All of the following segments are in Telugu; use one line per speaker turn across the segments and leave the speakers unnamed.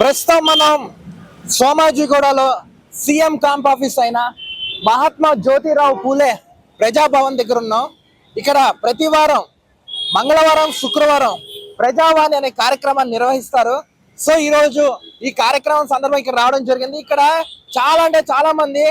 ప్రస్తుతం మనం సోమాజిగూడలో సీఎం క్యాంప్ ఆఫీస్ అయిన మహాత్మా జ్యోతిరావు పూలే ప్రజాభవన్ దగ్గర ఉన్నాం. ఇక్కడ ప్రతి వారం మంగళవారం శుక్రవారం ప్రజావాణి అనే కార్యక్రమాన్ని నిర్వహిస్తారు. సో ఈ రోజు ఈ కార్యక్రమం సందర్భం ఇక్కడ రావడం జరిగింది. ఇక్కడ చాలా అంటే చాలా మంది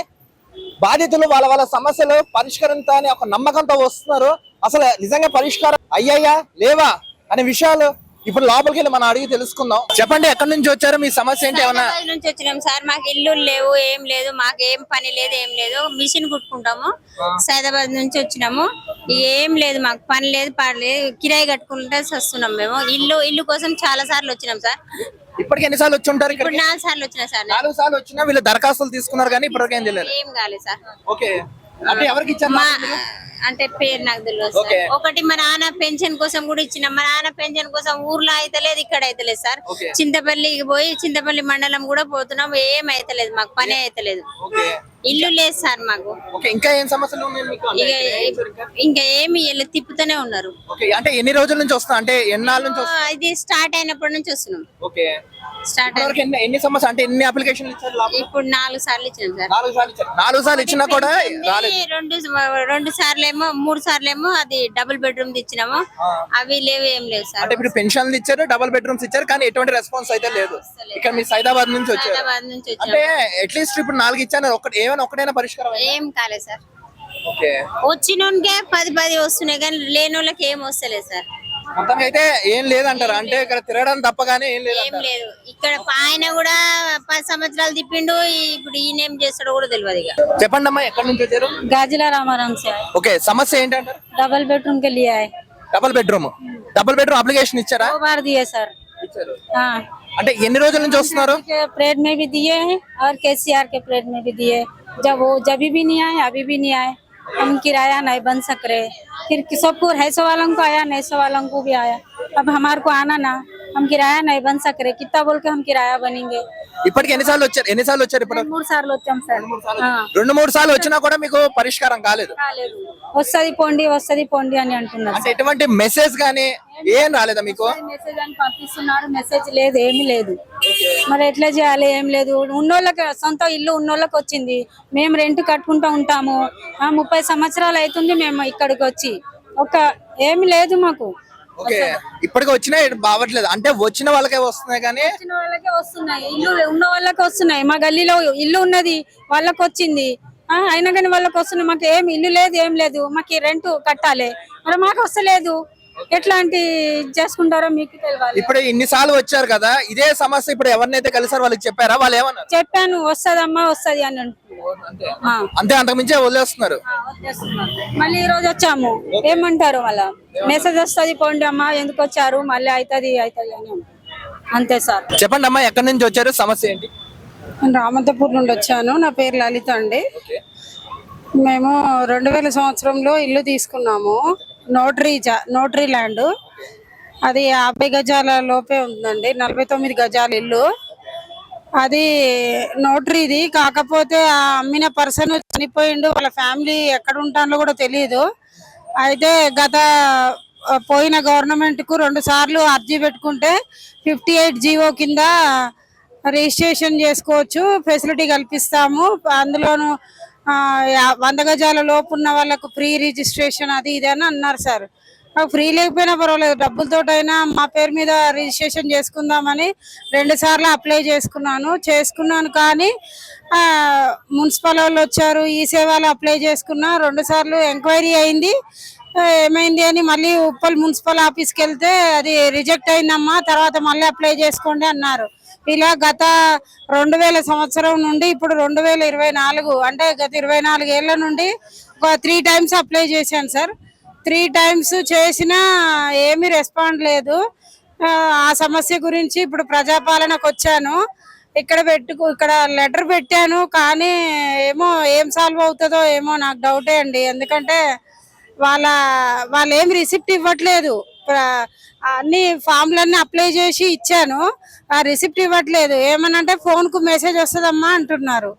బాధితులు వాళ్ళ వాళ్ళ సమస్యలు పరిష్కరించాలని ఒక నమ్మకంతో వస్తున్నారు. అసలు నిజంగా పరిష్కారం అయ్యాయా? లేవా? అనే విషయాలు ఇప్పుడు లోపలికి వెళ్ళి మనం అడిగి తెలుసుకుందాం. చెప్పండి ఎక్కడి నుంచి వచ్చారు? మీ సమస్య ఏంటి? ఏమన్నా
హైదరాబాద్ నుంచి వచ్చినాం సార్. మాకు ఇల్లు లేవు ఏం లేదు మాకు ఏం పని లేదు ఏం లేదు. మిషన్ కుట్టుకుంటాము. సైదాబాద్ నుంచి వచ్చినాము. ఏం లేదు మాకు పని లేదు పని లేదు. కిరాయి కట్టుకుంటే వస్తున్నాం మేము. ఇల్లు ఇల్లు కోసం చాలా సార్లు వచ్చినాం సార్.
ఇప్పటికి ఎన్నిసార్లు వచ్చి ఉంటారు
ఇప్పుడు నాలుగు సార్లు వచ్చినా సార్
నాలుగు సార్లు వచ్చినా వీళ్ళు దరఖాస్తులు తీసుకున్నారు కానీ ఇప్పటివరకు ఏం తెలియదు
ఏం కాలేదు సార్.
ఓకే. అంటే ఎవరికి ఇచ్చారు
అంటే పేరు నాకు తెలియదు సార్. ఒకటి మా నాన్న పెన్షన్ కోసం కూడా ఇచ్చినాం. మా నాన్న పెన్షన్ కోసం ఊర్లో అయితే లేదు ఇక్కడ అయితే లేదు సార్. చింతపల్లికి పోయి చింతపల్లి మండలం కూడా పోతున్నాం. ఏం అయితే లేదు మాకు పని అయితే లేదు.
ఓకే.
ఇల్లు లేదు సార్ మాకు.
ఓకే ఇంకా ఏం సమస్యలు ఉన్నాయి మీకు? అంటే
ఇక
ఇక్కడ ఏం సార్ ఇంకా?
ఇంకా ఏమి వీళ్ళు తిప్పుతూనే ఉన్నారు.
ఓకే అంటే ఎన్ని రోజుల నుంచి వస్తున్నా? అంటే ఎన్నాళ్ళ నుంచి వస్తున్నా
ఆ, ఇది స్టార్ట్ అయినప్పటి నుంచి వస్తున్నాం.
ఓకే.
స్టార్ట్
ఇప్పటివరకు ఎన్ని ఎన్ని సమస్య అంటే ఎన్ని అప్లికేషన్లు ఇచ్చారు లోపల?
ఇప్పుడు నాలుగు సార్లు ఇచ్చినాం సార్.
నాలుగు సార్లు ఇచ్చారు. నాలుగు సార్లు ఇచ్చినా కూడా రాలేదు.
రెండు రెండు సార్లు ఏమో మూడు సార్లు ఏమో అది డబుల్ బెడ్రూమ్ ఇచ్చినాము.
ఆ.
అవి లేవు ఏం లేవు సార్.
అంటే ఇప్పుడు పెన్షన్లు ఇచ్చారు డబుల్ బెడ్రూమ్స్ ఇచ్చారు కానీ ఎటువంటి రెస్పాన్స్ అయితే లేదు. ఇక్కడ మీ సైదాబాద్ నుంచి వచ్చారు.
హైదరాబాద్ నుంచి
అంటే అట్లీస్ట్ ఇప్పుడు నాలుగు ఇచ్చాను ఒకటి ఏమైనా ఒకటైనా పరిష్కారం అయిందా?
ఏం కాలేదు సార్
ఓకే
వచ్చినోనికే పది పది వస్తున్నాయి కానీ లేని వాళ్ళకి ఏం వస్తలేదు సార్
మొత్తం అయితే ఏం లేదంటారు అంటే ఇక్కడ తిరగడం తప్ప కానీ ఏం లేదు
ఏం లేదు ఇక్కడ ఆయన కూడా పది సంవత్సరాలు తిప్పిండు ఈ- ఇప్పుడు ఈయన ఏం చేస్తాడో కూడా తెలియదు ఇక
చెప్పండి అమ్మా ఎక్కడి నుంచి వచ్చారు
गाजिला रामाराम से आए
ఓకే సమస్య ఏంటంటారు
डबल बेडरूम के लिए आए
double bedroom double bedroom application ఇచ్చారా
दो बार दिए सर
ఇచ్చారు
हाँ
అంటే ఎన్ని రోజుల నుంచి వస్తున్నారు
के परेड में भी दिए हैं और केसीआर के परेड में भी दिए जब वो जब भी नहीं आए, अभी भी नहीं आए, हम किराया नहीं बन सक रहे। फिर सबको है सौ वालों को आया सौ वालों को भी आया। अब हमारे को आना ना। हम किराया नहीं बन सक रहे कितना बोल के हम किराया बनेंगे
ఇప్పటికి ఎన్నిసార్లు వచ్చారు ఎన్నిసార్లు వచ్చారు ఇప్పుడు
మూడు సార్లు వచ్చాం సార్ ఆ.
రెండు మూడు సార్లు వచ్చినా కూడా మీకు పరిష్కారం కాలేదు
రాలేదు వస్తది పోండి వస్తది పోండి అని అంటున్నారు
అంటే ఎటువంటి మెసేజ్ గానీ ఏం రాలేదా మీకు
మెసేజ్ అని పంపిస్తున్నారు మెసేజ్ లేదు ఏమీ లేదు మరి ఎట్లా చేయాలి ఏం లేదు ఉన్నోళ్ళకి సొంత ఇల్లు ఉన్నోళ్ళకి వచ్చింది మేము రెంట్ కట్టుకుంటూ ఉంటాము ఆ ముప్పై సంవత్సరాలు అవుతుంది మేము ఇక్కడికి వచ్చి ఒక ఏమి లేదు మాకు
ఓకే. ఇప్పటికి వచ్చినా బావట్లేదు అంటే వచ్చిన వాళ్ళకే వస్తున్నాయి కానీ
వచ్చిన వాళ్ళకే వస్తున్నాయి. ఇల్లు ఉన్న వాళ్ళకి వస్తున్నాయి. మా గల్లీలో ఇల్లు ఉన్నది వాళ్ళకి వచ్చింది. ఆ, అయినా కానీ వాళ్ళకి వస్తున్నాయి. మాకు ఏం ఇల్లు లేదు ఏం లేదు. మాకు రెంట్ కట్టాలి. మరి మాకు వస్తలేదు. ఎట్లాంటి చేసుకుంటారో మీకు తెలియాలి
ఇప్పుడు ఇన్నిసార్లు వచ్చారు కదా ఇదే సమస్య ఇప్పుడు ఎవరినైతే కలిసారు వాళ్ళకి చెప్పారా? వాళ్ళు ఏమన్నారు?
చెప్పాను వస్తదమ్మా వస్తది అని
అంతే. అంతకుమించే వదిలేస్తున్నారు.
మళ్ళీ ఈ రోజు వచ్చాము. ఏమంటారు మళ్ళా? మెసేజ్ వస్తది పోండి అమ్మా ఎందుకు వచ్చారు? మళ్ళీ అవుతుంది అవుతుంది అని. అంతే సార్.
చెప్పండి అమ్మా ఎక్కడి నుంచి వచ్చారు? సమస్య ఏంటి?
నేను రామంతపూర్ నుండి వచ్చాను. నా పేరు లలిత అండి. మేము రెండు వేల సంవత్సరంలో ఇల్లు తీసుకున్నాము. నోటరీ జా నోటరీ ల్యాండ్. అది యాభై గజాల లోపే ఉందండి నలభై తొమ్మిది గజాల ఇల్లు. అది నోటరీది కాకపోతే ఆ అమ్మిన పర్సన్ చనిపోయిండు వాళ్ళ ఫ్యామిలీ ఎక్కడ ఉంటానో కూడా తెలియదు అయితే గత పోయిన గవర్నమెంట్కు రెండు సార్లు అర్జీ పెట్టుకుంటే ఫిఫ్టీ ఎయిట్ జీవో కింద రిజిస్ట్రేషన్ చేసుకోవచ్చు ఫెసిలిటీ కల్పిస్తాము. అందులోనూ వంద గజాల లోపు ఉన్న వాళ్ళకు ఫ్రీ రిజిస్ట్రేషన్ అది ఇది అని అన్నారు సార్. నాకు ఫ్రీ లేకపోయినా పర్వాలేదు డబ్బులతోటైనా మా పేరు మీద రిజిస్ట్రేషన్ చేసుకుందామని రెండు సార్లు అప్లై చేసుకున్నాను. చేసుకున్నాను కానీ మున్సిపల్ వాళ్ళు వచ్చారు ఈ సేవలు అప్లై చేసుకున్నా రెండు సార్లు ఎంక్వైరీ అయింది. ఏమైంది అని మళ్ళీ ఉప్పల్ మున్సిపల్ ఆఫీస్కి వెళ్తే అది రిజెక్ట్ అయిందమ్మా తర్వాత మళ్ళీ అప్లై చేసుకోండి అన్నారు. ఇలా గత రెండు వేల సంవత్సరం నుండి ఇప్పుడు రెండు వేల ఇరవై నాలుగు అంటే గత ఇరవై నాలుగు నుండి ఒక త్రీ టైమ్స్ అప్లై చేశాను సార్. త్రీ టైమ్స్ చేసినా ఏమీ రెస్పాండ్ లేదు. ఆ, సమస్య గురించి ఇప్పుడు ప్రజాపాలనకు వచ్చాను. ఇక్కడ పెట్టుకు ఇక్కడ లెటర్ పెట్టాను కానీ ఏమో ఏం సాల్వ్ అవుతుందో ఏమో నాకు డౌటే అండి. ఎందుకంటే వాళ్ళ వాళ్ళు ఏం రిసిప్ట్ ఇవ్వట్లేదు. అన్ని ఫామ్లన్నీ అప్లై చేసి ఇచ్చాను. ఆ రిసిప్ట్ ఇవ్వట్లేదు. ఏమనంటే ఫోన్కు మెసేజ్ వస్తుందమ్మా అంటున్నారు.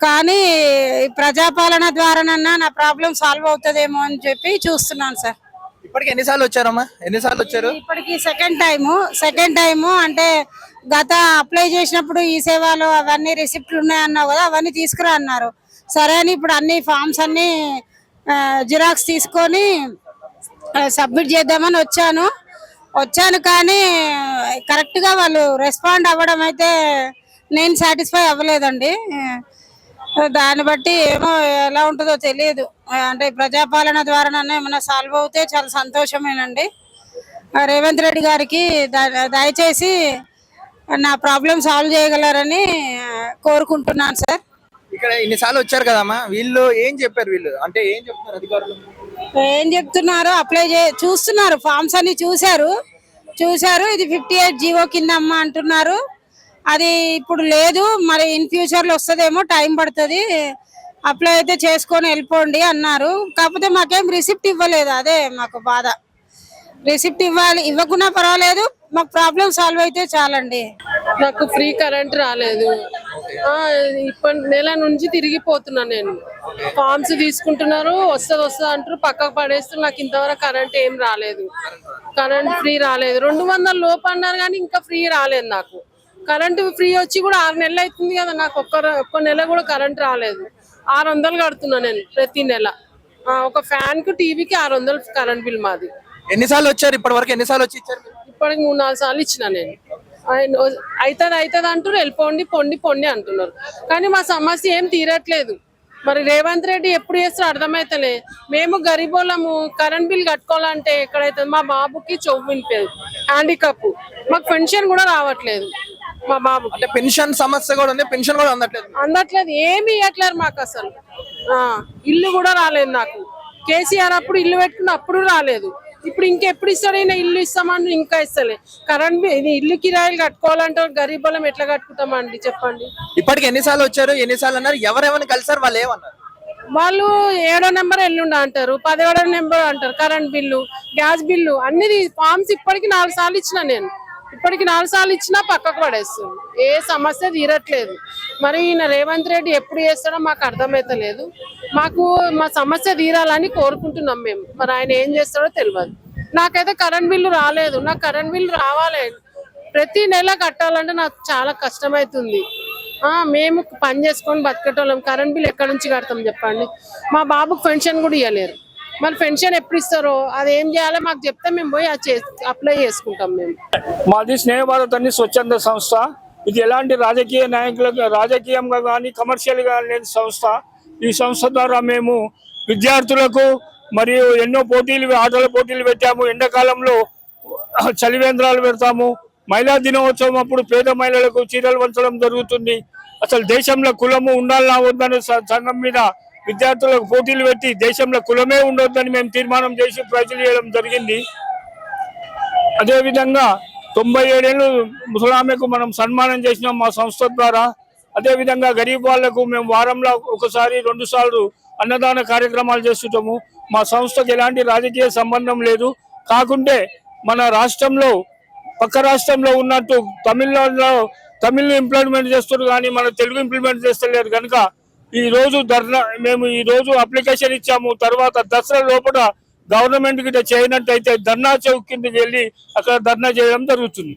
కానీ ప్రజాపాలన ద్వారానన్నా నా ప్రాబ్లం సాల్వ్ అవుతుందేమో అని చెప్పి చూస్తున్నాను సార్.
ఇప్పటికి ఎన్నిసార్లు వచ్చారమ్మా? ఎన్నిసార్లు వచ్చారు?
ఇప్పటికి సెకండ్ టైము. సెకండ్ టైము అంటే గత అప్లై చేసినప్పుడు ఈ సేవలు అవన్నీ రిసిప్ట్లు ఉన్నాయన్నావు కదా అవన్నీ తీసుకురా అన్నారు. సరే అని ఇప్పుడు అన్ని ఫామ్స్ అన్ని జిరాక్స్ తీసుకొని సబ్మిట్ చేద్దామని వచ్చాను. వచ్చాను కానీ కరెక్ట్గా వాళ్ళు రెస్పాండ్ అవ్వడం అయితే నేను సాటిస్ఫై అవ్వలేదండి. దాన్ని బట్టి ఏమో ఎలా ఉంటుందో తెలియదు. అంటే ప్రజాపాలన ద్వారానే ఏమైనా సాల్వ్ అవుతే చాలా సంతోషమేనండి. రేవంత్ రెడ్డి గారికి దయచేసి నా ప్రాబ్లం సాల్వ్ చేయగలరని కోరుకుంటున్నాను సార్.
ఇక్కడ ఇన్నిసార్లు వచ్చారు కదమ్మా? వీళ్ళు ఏం చెప్పారు వీళ్ళు? అంటే ఏం చెప్తున్నారు అధికారులు?
ఏం చెప్తున్నారు? అప్లై చే చూస్తున్నారు. ఫామ్స్ అన్ని చూశారు. చూశారు. ఇది ఫిఫ్టీ ఎయిట్ జీవో కింద అమ్మ అంటున్నారు. అది ఇప్పుడు లేదు. మరి ఇన్ ఫ్యూచర్లో వస్తుందేమో టైం పడుతుంది. అప్లై అయితే చేసుకొని వెళ్ళిపోండి అన్నారు. కాకపోతే మాకేం రిసిప్ట్ ఇవ్వలేదు. అదే మాకు బాధ. రిసిప్ట్ ఇవ్వాలి ఇవ్వకున్నా పర్వాలేదు. మాకు ప్రాబ్లం సాల్వ్ అయితే చాలండి.
నాకు ఫ్రీ కరెంట్ రాలేదు. ఆ, ఇప్పటి నెల నుంచి తిరిగిపోతున్నా నేను. ఫార్మ్స్ తీసుకుంటున్నారు వస్తుంది వస్తుంది అంటారు పక్కకు పడేస్తారు నాకు ఇంతవరకు కరెంట్ ఏం రాలేదు. కరెంట్ ఫ్రీ రాలేదు. రెండు వందల లోపు అన్నారు కానీ ఇంకా ఫ్రీ రాలేదు నాకు. కరెంట్ ఫ్రీ వచ్చి కూడా ఆరు నెలలు అవుతుంది కదా నాకు ఒక్క ఒక్క నెల కూడా కరెంట్ రాలేదు. ఆరు వందలు కడుతున్నా నేను ప్రతి నెల. ఆ, ఒక ఫ్యాన్కు టీవీకి ఆరు వందలు కరెంట్ బిల్ మాది.
ఎన్నిసార్లు వచ్చారు? ఇప్పటి వరకు ఎన్నిసార్లు వచ్చి ఇచ్చారు?
ఇప్పటికి మూడు నాలుగు సార్లు ఇచ్చిన నేను. ఆయన అవుతుంది అవుతుంది అంటారు వెళ్ళిపోండి పొండి పొండి అంటున్నారు. కానీ మా సమస్య ఏం తీరట్లేదు. మరి రేవంత్ రెడ్డి ఎప్పుడు చేస్తారో అర్థమైతలే. మేము గరీబోళ్ళము కరెంట్ బిల్ కట్టుకోవాలంటే ఎక్కడైతే మా బాబుకి చెవు వినిపేది హ్యాండికప్ మాకు పెన్షన్ కూడా రావట్లేదు మా
అంటే పెన్షన్ సమస్య కూడా ఉంది పెన్షన్ కూడా అందట్లేదు.
అందట్లేదు ఏమి ఇవ్వట్లేరు మాకు అసలు. ఆ, ఇల్లు కూడా రాలేదు నాకు. కేసీఆర్ అప్పుడు ఇల్లు పెట్టుకున్న అప్పుడు రాలేదు. ఇప్పుడు ఇంకెప్పుడు ఇస్తాడు? ఈయన ఇల్లు ఇస్తామని ఇంకా ఇస్తలే. కరెంట్ బి- ఇది ఇల్లు కిరాయిలు కట్టుకోవాలంటే గరీబులం ఎట్లా కట్టుకుంటామండి? చెప్పండి.
ఇప్పటికి ఎన్నిసార్లు వచ్చారు? ఎన్నిసార్లు అన్నారు? ఎవరెవరిని కలిసారు వాళ్ళు ఏమన్నారు?
వాళ్ళు ఏడో నెంబర్ ఎల్లుండి అంటారు పదిహేడో నెంబర్ అంటారు కరెంట్ బిల్లు గ్యాస్ బిల్లు అన్ని ఫామ్స్ ఇప్పటికి నాలుగు సార్లు ఇచ్చిన నేను. ఇప్పటికి నాలుగు సార్లు ఇచ్చినా పక్కకు పడేస్తుంది. ఏ సమస్య తీరట్లేదు. మరి ఈయన రేవంత్ రెడ్డి ఎప్పుడు చేస్తాడో మాకు అర్థమైతలేదు. మాకు మా సమస్య తీరాలని కోరుకుంటున్నాం మేము. మరి ఆయన ఏం చేస్తాడో తెలియదు. నాకైతే కరెంట్ బిల్లు రాలేదు. నాకు కరెంట్ బిల్లు రావాలి. ప్రతి నెల కట్టాలంటే నాకు చాలా కష్టమవుతుంది మేము పని చేసుకొని బతికేటోళ్ళం. కరెంట్ బిల్ ఎక్కడి నుంచి కడతాం చెప్పండి? మా బాబుకు పెన్షన్ కూడా ఇవ్వలేరు మరి పెన్షన్ ఎప్పుడు ఇస్తారో అది ఏం చేయాలో మాకు చెప్తే మేము పోయి అది అప్లై చేసుకుంటాం మేము.
మాది స్నేహ భారత్ అని స్వచ్ఛంద సంస్థ. ఇది ఎలాంటి రాజకీయ నాయకులకు రాజకీయంగా కానీ కమర్షియల్గా లేని సంస్థ. ఈ సంస్థ ద్వారా మేము విద్యార్థులకు మరియు ఎన్నో పోటీలు ఆటల పోటీలు పెట్టాము. ఎండాకాలంలో చలివేంద్రాలు పెడతాము. మహిళా దినోత్సవం అప్పుడు పేద మహిళలకు చీరలు వంచడం జరుగుతుంది. అసలు దేశంలో కులము ఉండాలా వద్దనే సంఘం మీద విద్యార్థులకు పోటీలు పెట్టి దేశంలో కులమే ఉండొద్దని మేము తీర్మానం చేసి ప్రజలు ఇవ్వడం జరిగింది. అదేవిధంగా తొంభై ఏడేళ్ళు ముసలామెకు మనం సన్మానం చేసినాం మా సంస్థ ద్వారా. అదేవిధంగా గరీబ్ వాళ్ళకు మేము వారంలో ఒకసారి రెండు సార్లు అన్నదాన కార్యక్రమాలు చేస్తుంటాము. మా సంస్థకు ఎలాంటి రాజకీయ సంబంధం లేదు. కాకుంటే మన రాష్ట్రంలో పక్క రాష్ట్రంలో ఉన్నట్టు తమిళనాడులో తమిళ్ ఇంప్లిమెంట్ చేస్తారు కానీ మన తెలుగు ఇంప్లిమెంట్ చేస్తలేరు కనుక ఈ రోజు ధర్నా మేము ఈ రోజు అప్లికేషన్ ఇచ్చాము. తర్వాత దసరా లోపల గవర్నమెంట్ గిట్ట చేయనట్టయితే ధర్నా చౌక్ కిందకి వెళ్ళి అక్కడ ధర్నా చేయడం జరుగుతుంది.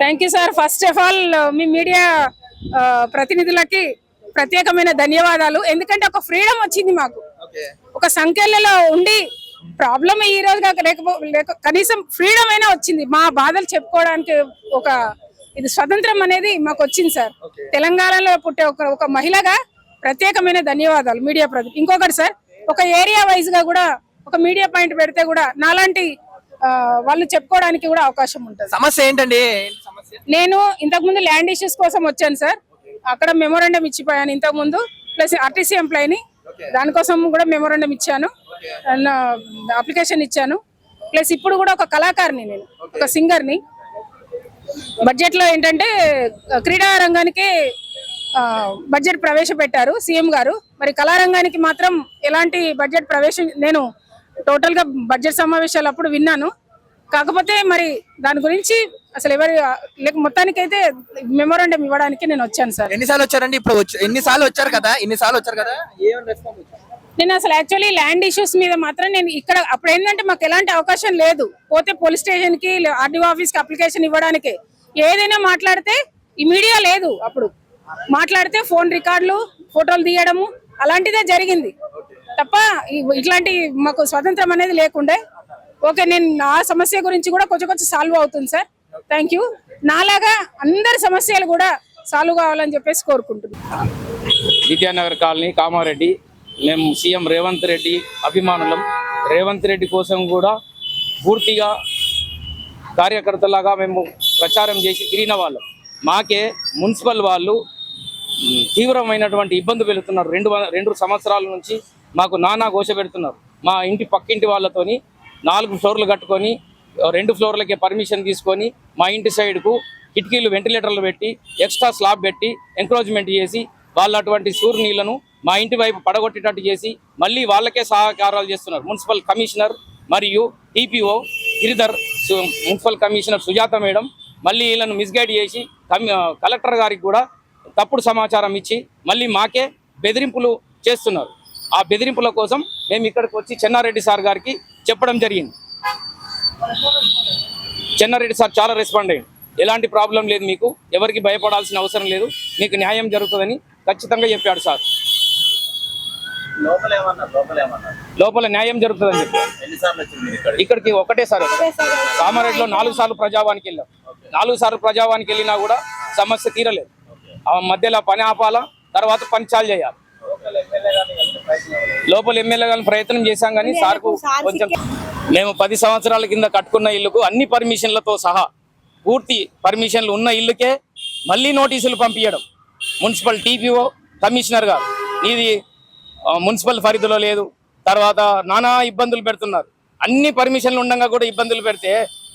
Thank you sir first of all me media ప్రతినిధులకి ప్రత్యేకమైన ధన్యవాదాలు. ఎందుకంటే ఒక ఫ్రీడమ్ వచ్చింది మాకు. ఒక సంఖ్యలలో ఉండి ప్రాబ్లం ఈ రోజు కాక లేకపో లేక కనీసం ఫ్రీడమ్ అయినా వచ్చింది. మా బాధలు చెప్పుకోవడానికి ఒక ఇది స్వతంత్రం అనేది మాకు వచ్చింది సార్ తెలంగాణలో పుట్టే ఒక ఒక మహిళగా ప్రత్యేకమైన ధన్యవాదాలు మీడియా ప్రతి ఇంకొకటి సార్ ఒక ఏరియా వైజ్గా కూడా ఒక మీడియా పాయింట్ పెడితే కూడా నాలాంటి వాళ్ళు చెప్పుకోవడానికి కూడా అవకాశం ఉంటుంది.
సమస్య ఏంటండి?
నేను ఇంతకు ముందు ల్యాండ్ ఇష్యూస్ కోసం వచ్చాను సార్. అక్కడ మెమోరాండం ఇచ్చిపోయాను ఇంతకు ముందు ప్లస్ ఆర్టీసీ ఎంప్లాయీని దానికోసం కూడా మెమోరాండం ఇచ్చాను. అప్లికేషన్ ఇచ్చాను. ప్లస్ ఇప్పుడు కూడా ఒక కళాకారిని నేను ఒక సింగర్ని బడ్జెట్లో ఏంటంటే క్రీడా రంగానికి బడ్జెట్ ప్రవేశపెట్టారు సీఎం గారు. మరి కళారంగానికి మాత్రం ఎలాంటి బడ్జెట్ ప్రవేశం నేను టోటల్గా బడ్జెట్ సమావేశాలు అప్పుడు విన్నాను. కాకపోతే మరి దాని గురించి అసలు ఎవరి లేక మొత్తానికైతే మెమోరాండం ఇవ్వడానికి నేను వచ్చాను సార్.
ఎన్నిసార్లు వచ్చారండి ఇప్పుడు వచ్చి ఎన్నిసార్లు వచ్చారు కదా? ఇన్నిసార్లు వచ్చారు కదా? ఏమైనా రెస్పాన్స్
నేను అసలు యాక్చువల్లీ ల్యాండ్ ఇష్యూస్ మీద మాత్రం నేను ఇక్కడ అప్పుడు ఏంటంటే మాకు ఎలాంటి అవకాశం లేదు. పోతే పోలీస్ స్టేషన్కి ఆర్డీఓ ఆఫీస్కి అప్లికేషన్ ఇవ్వడానికి. ఏదైనా మాట్లాడితే ఈ మీడియా లేదు అప్పుడు. మాట్లాడితే ఫోన్ రికార్డులు ఫోటోలు తీయడము అలాంటిదే జరిగింది. తప్ప ఇట్లాంటి మాకు స్వతంత్రం అనేది లేకుండే. ఓకే నేను ఆ సమస్య గురించి కూడా కొంచెం కొంచెం సాల్వ్ అవుతుంది సార్ థ్యాంక్ యూ నాలాగా అందరి సమస్యలు కూడా సాల్వ్ కావాలని చెప్పేసి కోరుకుంటున్నాను.
విద్యానగర్ కాలనీ కామారెడ్డి. మేము సీఎం రేవంత్ రెడ్డి అభిమానులం. రేవంత్ రెడ్డి కోసం కూడా పూర్తిగా కార్యకర్తలాగా మేము ప్రచారం చేసి తిరిగిన వాళ్ళం. మాకే మున్సిపల్ వాళ్ళు తీవ్రమైనటువంటి ఇబ్బంది పెడుతున్నారు. రెండు వ- రెండు సంవత్సరాల నుంచి మాకు నానా ఘోష పెడుతున్నారు. మా ఇంటి పక్కింటి వాళ్ళతోని నాలుగు ఫ్లోర్లు కట్టుకొని రెండు ఫ్లోర్లకే పర్మిషన్ తీసుకొని మా ఇంటి సైడ్కు కిటికీలు వెంటిలేటర్లు పెట్టి ఎక్స్ట్రా స్లాబ్ పెట్టి ఎంక్రోచ్మెంట్ చేసి వాళ్ళ అటువంటి సూర్ నీళ్ళను మా ఇంటి వైపు పడగొట్టేటట్టు చేసి మళ్ళీ వాళ్ళకే సహకారాలు చేస్తున్నారు. మున్సిపల్ కమిషనర్ మరియు టీపీఓ గిరిధర్ సు- మున్సిపల్ కమిషనర్ సుజాత మేడం మళ్ళీ వీళ్ళను మిస్గైడ్ చేసి కలెక్టర్ గారికి కూడా తప్పుడు సమాచారం ఇచ్చి మళ్ళీ మాకే బెదిరింపులు చేస్తున్నారు. ఆ బెదిరింపుల కోసం మేము ఇక్కడికి వచ్చి చెన్నారెడ్డి సార్ గారికి చెప్పడం జరిగింది. చెన్నారెడ్డి సార్ చాలా రెస్పాండ్ అయ్యింది ఎలాంటి ప్రాబ్లం లేదు మీకు ఎవరికి భయపడాల్సిన అవసరం లేదు మీకు న్యాయం జరుగుతుందని ఖచ్చితంగా చెప్పాడు సార్. లోపల న్యాయం జరుగుతుందని చెప్పారు. ఇక్కడికి? ఒకటే సార్ కామారెడ్డిలో నాలుగు సార్లు ప్రజావానికి వెళ్ళాం. నాలుగు సార్లు ప్రజావానికి వెళ్ళినా కూడా సమస్య తీరలేదు. మధ్యలో పని ఆపాలా? తర్వాత పని చాలు చేయాలి. లోపల ఎమ్మెల్యే గారిని ప్రయత్నం చేశాం కానీ సార్కు కొంచెం మేము పది సంవత్సరాల కింద కట్టుకున్న ఇల్లుకు అన్ని పర్మిషన్లతో సహా పూర్తి పర్మిషన్లు ఉన్న ఇల్లుకే మళ్ళీ నోటీసులు పంపించడం మున్సిపల్ టీపీఓ కమిషనర్ గారు. ఇది మున్సిపల్ పరిధిలో లేదు. తర్వాత నానా ఇబ్బందులు పెడుతున్నారు. అన్ని పర్మిషన్లు ఉండగా కూడా ఇబ్బందులు పెడితే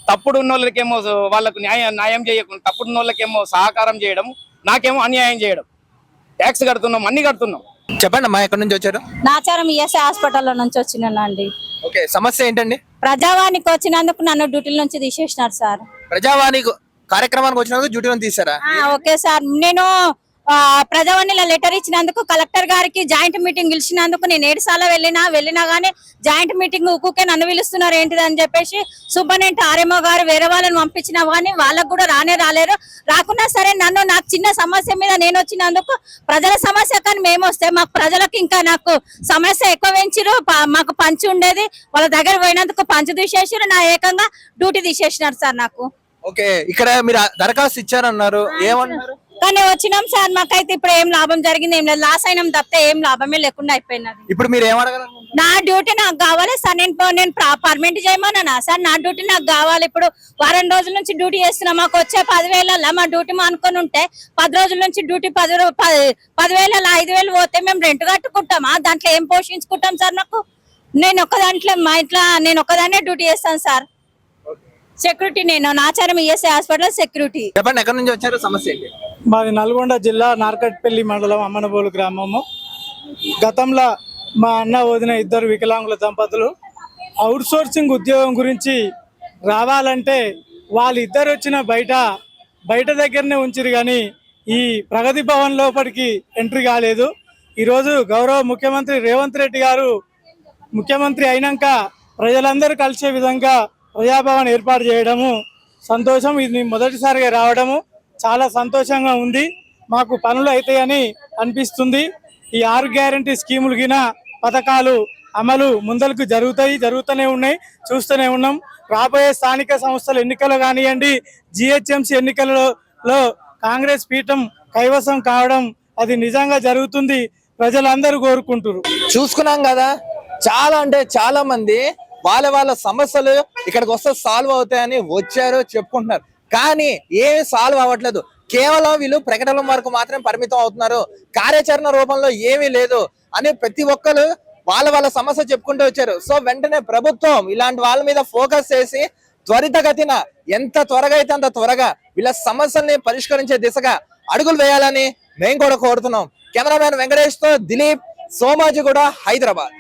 తప్పుడు ఉన్న వాళ్ళకేమో వాళ్ళకు న్యాయం న్యాయం చేయకుండా తప్పుడు ఉన్న వాళ్ళకేమో సహకారం చేయడం నాకేమో అన్యాయం చేయడం. ట్యాక్స్ కడుతున్నాం అన్ని కడుతున్నాం.
చెప్పండి అమ్మా ఎక్కడి నుంచి వచ్చారు?
నాచారం ఈఎస్ఐ హాస్పిటల్లో నుంచి వచ్చినానండి.
ఓకే సమస్య ఏంటండి?
ప్రజావానికి వచ్చినందుకు నన్ను డ్యూటీల నుంచి తీసేసినారు సార్.
ప్రజావాణి కార్యక్రమానికి వచ్చినందుకు డ్యూటీలో తీసారా
ఆ, ఓకే సార్. నేను ప్రజావాణిలో లెటర్ ఇచ్చినందుకు కలెక్టర్ గారికి జాయింట్ మీటింగ్ పిలిచినందుకు నేను ఏడు సార్లు వెళ్ళినా వెళ్ళినా గానీ జాయింట్ మీటింగ్ ఊకే నన్ను పిలుస్తున్నారు ఏంటిది అని చెప్పేసి సూపరింటెండెంట్ ఆర్ఎంఓ గారు వేరే వాళ్ళని పంపించినా కానీ వాళ్ళకు కూడా రానే రాలేరు. రాకున్నా సరే నన్ను నాకు చిన్న సమస్య మీద నేను వచ్చినందుకు ప్రజల సమస్య కానీ మేము వస్తే మాకు ప్రజలకు ఇంకా నాకు సమస్య ఎక్కువ పెంచిరు ప- మాకు పంచి ఉండేది. వాళ్ళ దగ్గర పోయినందుకు పంచి తీసేసారు నా ఏకంగా డ్యూటీ తీసేసినారు సార్ నాకు.
ఓకే ఇక్కడ మీరు దరఖాస్తు ఇచ్చారన్నారు. ఏమన్నారు?
కానీ వచ్చినాం సార్ మాకైతే ఇప్పుడు ఏం లాభం జరిగింది ఏం లేదు. లాస్ అయినాం తప్పితే ఏం లాభమే లేకుండా అయిపోయినది.
ఇప్పుడు మీరు
నా డ్యూటీ నాకు కావాలి సార్ నేను నేను పర్మనెంట్ చేయమన్నా సార్? నా డ్యూటీ నాకు కావాలి. ఇప్పుడు వారం రోజుల నుంచి డ్యూటీ చేస్తున్నా మాకు వచ్చే పదివేల మా డ్యూటీ అనుకొని ఉంటే పది రోజుల నుంచి డ్యూటీ పది రో- పది పదివేల ఐదు వేలు పోతే మేము రెంట్ కట్టుకుంటామా? దాంట్లో ఏం పోషించుకుంటాం సార్ నాకు నేను ఒక్క దాంట్లో మా ఇంట్లో నేను ఒక్కదాన్నే డ్యూటీ చేస్తాను సార్. సెక్యూరిటీ నేను నాచారం ఈఎస్ఐ హాస్పిటల్ సెక్యూరిటీ
చెప్పండి ఎక్కడి నుంచి వచ్చారు సమస్య ఏంటి?
మాది నల్గొండ జిల్లా నార్కట్పల్లి మండలం అమ్మనబోలు గ్రామము. గతంలో మా అన్న వదిన ఇద్దరు వికలాంగుల దంపతులు. అవుట్సోర్సింగ్ ఉద్యోగం గురించి రావాలంటే వాళ్ళిద్దరు వచ్చిన బయట బయట దగ్గరనే ఉంచిరు కానీ ఈ ప్రగతి భవన్ లోపలికి ఎంట్రీ కాలేదు. ఈరోజు గౌరవ ముఖ్యమంత్రి రేవంత్ రెడ్డి గారు ముఖ్యమంత్రి అయినాక ప్రజలందరూ కలిసే విధంగా ప్రజాభవన్ ఏర్పాటు చేయడము. సంతోషం ఇది మొదటిసారిగా రావడము. చాలా సంతోషంగా ఉంది. మాకు పనులు అవుతాయని అనిపిస్తుంది. ఈ ఆరు గ్యారంటీ స్కీములు గిన పథకాలు అమలు ముందలకు జరుగుతాయి జరుగుతూనే ఉన్నాయి చూస్తూనే ఉన్నాం. రాబోయే స్థానిక సంస్థల ఎన్నికలు కానివ్వండి జిహెచ్ఎంసీ ఎన్నికలలో కాంగ్రెస్ పీఠం కైవసం కావడం అది నిజంగా జరుగుతుంది. ప్రజలందరూ కోరుకుంటున్నారు
చూసుకున్నాం కదా చాలా అంటే చాలా మంది వాళ్ళ వాళ్ళ సమస్యలు ఇక్కడికి వస్తే సాల్వ్ అవుతాయని వచ్చారు చెప్పుకుంటున్నారు. కానీ ఏమి సాల్వ్ అవ్వట్లేదు. కేవలం వీళ్ళు ప్రకటనల వరకు మాత్రమే పరిమితం అవుతున్నారు. కార్యాచరణ రూపంలో ఏమీ లేదు అని ప్రతి ఒక్కరు వాళ్ళ వాళ్ళ సమస్య చెప్పుకుంటూ వచ్చారు. సో వెంటనే ప్రభుత్వం ఇలాంటి వాళ్ళ మీద ఫోకస్ చేసి త్వరితగతిన ఎంత త్వరగా అయితే అంత త్వరగా వీళ్ళ సమస్యల్ని పరిష్కరించే దిశగా అడుగులు వేయాలని మేము కూడా కోరుతున్నాం. కెమెరామ్యాన్ వెంకటేష్తో దిలీప్ సోమాజి కూడా హైదరాబాద్.